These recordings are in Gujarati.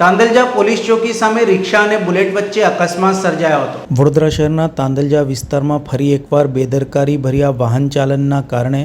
તાંદલજા પોલીસ ચોકી સામે રિક્ષા અને બુલેટ વચ્ચે અકસ્માત સર્જાયો હતો. વડોદરા શહેરના તાંદલજા વિસ્તારમાં ફરી એકવાર બેદરકારી ભર્યા વાહન ચાલનના કારણે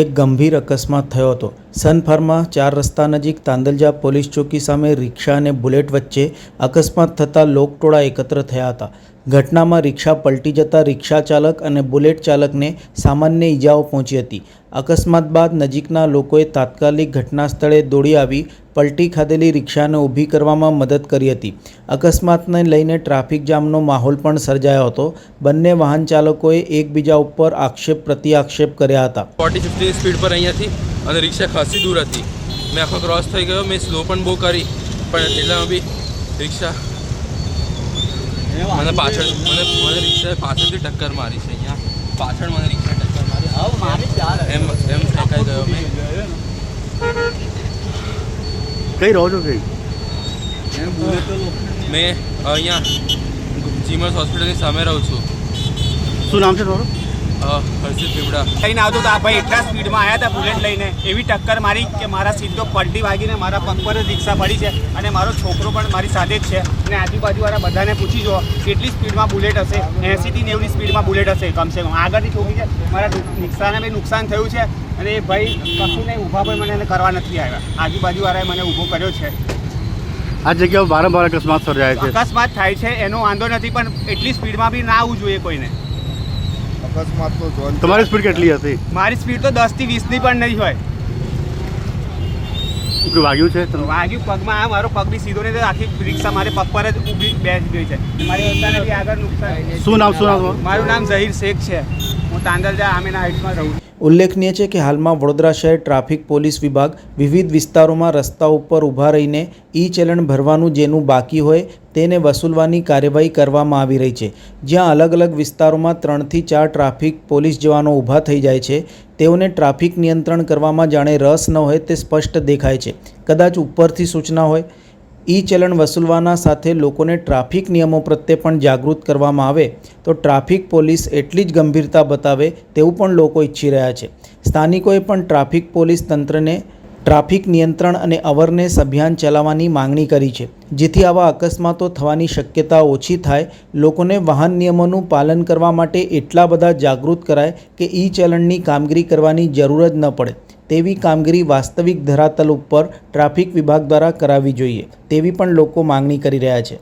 એક ગંભીર અકસ્માત થયો હતો. સન ફાર્મા ચાર રસ્તા નજીક તાંદલજા પોલીસ ચોકી સામે રિક્ષા અને બુલેટ વચ્ચે અકસ્માત થતાં લોકટોળા એકત્ર થયા હતા. ઘટનામાં રિક્ષા પલટી જતાં રિક્ષા ચાલક અને બુલેટ ચાલકને સામાન્ય ઈજાઓ પહોંચી હતી. અકસ્માત બાદ નજીકના લોકોએ તાત્કાલિક ઘટના સ્થળે દોડી આવી, પલટી ખાધેલી રિક્ષાને ઊભી કરવામાં મદદ કરી હતી. અકસ્માતને લઈને ટ્રાફિક જામનો માહોલ પણ સર્જાયો હતો. બંને વાહન ચાલકોએ એકબીજા ઉપર આક્ષેપ પ્રતિ આક્ષેપ કર્યા હતા. ફોર્ટી સ્પીડ પર અહીંયાથી અને રિક્ષા ખાસી દૂર હતી. મેં આખો ક્રોસ થઈ ગયો મેં સ્લો પણ બહુ કરી પણ એટલામાં બી રિક્ષા મને પાછળ મને મને રિક્ષા પાછળથી ટક્કર મારી છે અહીંયા. પાછળ મને રિક્ષા ટક્કર મારી. એમ એમ ફેંકાઈ ગયો મેં. કઈ રહો છો કઈ? મેં અહીંયા ચીમર્સ હોસ્પિટલની સામે રહું છું. શું નામ છે તમારું? હર્ષિત પીવડા. લઈને આવતો તો આ ભાઈ એટલા સ્પીડમાં આવ્યા હતા બુલેટ લઈને. એવી ટક્કર મારી કે મારા સીધો પલટી વાગીને મારા પગ પર જ રિક્ષા પડી છે અને મારો છોકરો પણ મારી સાથે જ છે. અને આજુબાજુવાળા બધાને પૂછી જુઓ કેટલી સ્પીડમાં બુલેટ હશે? એંસીથી નેવની સ્પીડમાં બુલેટ હશે કમસે કમ. આગળથી છોકરી છે મારા રિક્ષાને બી નુકસાન થયું છે અને એ ભાઈ કશું નહીં ઊભા પણ મને એને કરવા નથી આવ્યા. આજુબાજુવાળાએ મને ઊભો કર્યો છે. આ જગ્યાઓ વારંવાર અકસ્માત સર્જાય છે. અકસ્માત થાય છે એનો વાંધો નથી પણ એટલી સ્પીડમાં બી ના આવવું જોઈએ કોઈને. અકસ્માત તો જોન તમારી સ્પીડ કેટલી હતી? મારી સ્પીડ તો દસથી વીસની પણ નહીં હોય. વાગ્યું છે? વાગ્યું પગમાં આ મારો પગ બી સીધો નહીં આખી રિક્ષા મારે પગ પર જ ઊભી બેસી ગઈ છે. મારી અત્યારે બી આગળ નુકસાન. શું નામ શું નામ? મારું નામ ઝહીર શેખ છે. હું તાંદલજા આમીના હાઇટ્સમાં રહું છું. ઉલ્લેખનીય છે કે હાલમાં વડોદરા શહેર ટ્રાફિક પોલીસ વિભાગ વિવિધ વિસ્તારોમાં રસ્તા ઉપર ઊભા રહીને ઈ ચલણ ભરવાનું જેનું બાકી હોય તેને વસૂલવાની કાર્યવાહી કરવામાં આવી રહી છે. જ્યાં અલગ અલગ વિસ્તારોમાં ત્રણથી ચાર ટ્રાફિક પોલીસ જવાનો ઊભા થઈ જાય છે. તેઓને ટ્રાફિક નિયંત્રણ કરવામાં જાણે રસ ન હોય તે સ્પષ્ટ દેખાય છે. કદાચ ઉપરથી સૂચના હોય ઈ ચલણ વસૂલવાના સાથે લોકોને ટ્રાફિક નિયમો પ્રત્યે પણ જાગૃત કરવામાં આવે, તો ટ્રાફિક પોલીસ એટલી જ ગંભીરતા બતાવે તેવું પણ લોકો ઈચ્છી રહ્યા છે. સ્થાનિકોએ પણ ટ્રાફિક પોલીસ તંત્રને ટ્રાફિક નિયંત્રણ અને અવરનેસ અભિયાન ચલાવવાની માંગણી કરી છે. જેથી આવા અકસ્માતો થવાની શક્યતા ઓછી થાય, લોકોને વાહન નિયમોનું પાલન કરવા માટે એટલા બધા જાગૃત કરાય કે ઈ ચલણની કામગીરી કરવાની જરૂર જ ન પડે. તેવી કામગીરી વાસ્તવિક ધરાતલ ઉપર ટ્રાફિક વિભાગ દ્વારા કરાવવી જોઈએ તેવી પણ લોકો માંગણી કરી રહ્યા છે.